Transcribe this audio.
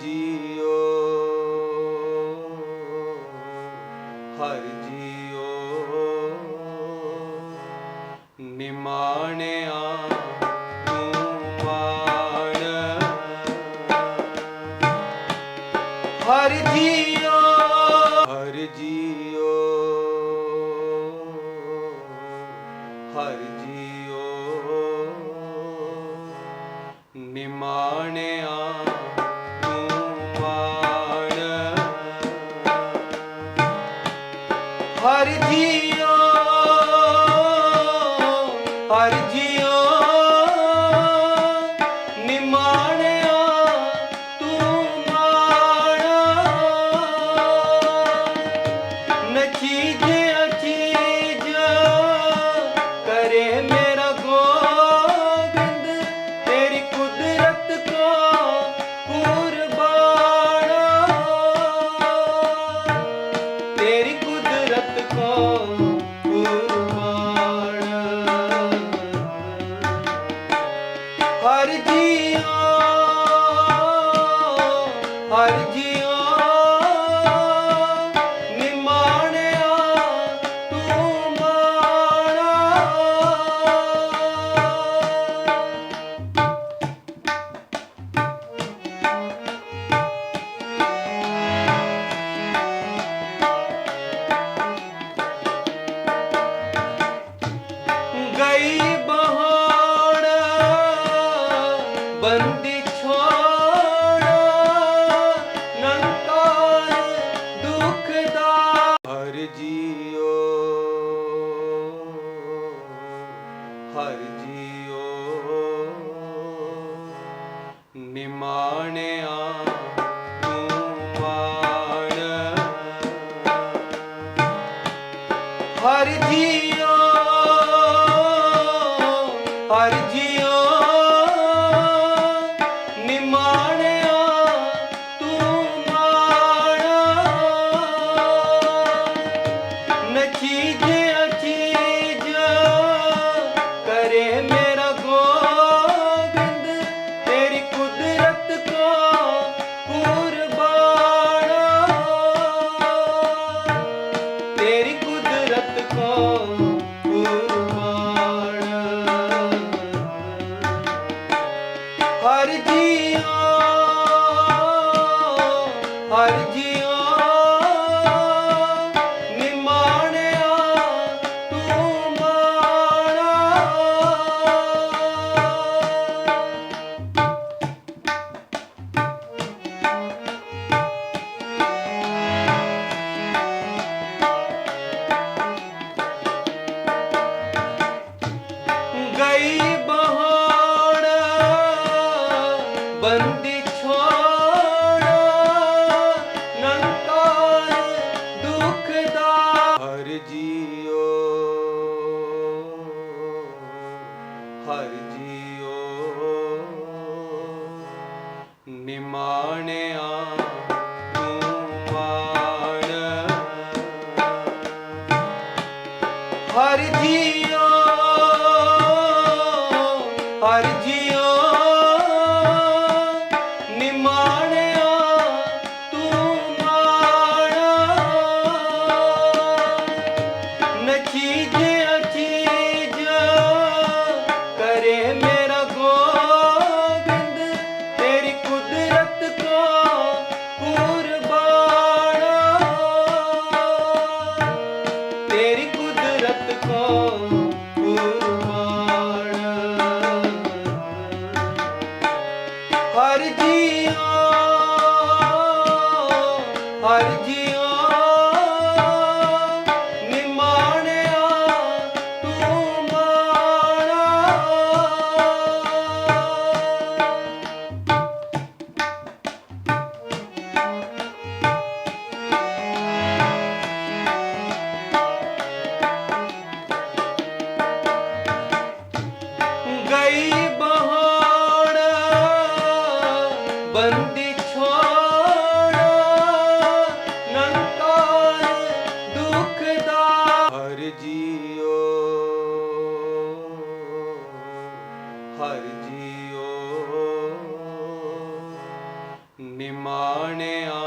JIO ਹਰ ਜੀਓ ਨਿਮਾਣਿਆ ਹਰ ਜੀਓ ਹਰ ਜੀਓ ਹਰ ਜੀਓ ਨਿਮਾਣੇ हर जी हर जीव ਘਰ ਜੀਓ ਨਿਮਾਣਿਆ ਤੂੰ ਮਾਣ। ਹਰ ਜੀਓ ਹਰ ਜੀਓ ਹਰ ਜੀਓ ਹਰ ਜੀ ਹਰ ਜੀਓ। ਨਿਮਾਣਿਆ ਤੂੰ ਹਰ ਜੀਓ ਜੀਓ ਹਰ ਜੀਓ ਨਿਮਾਣਿਆ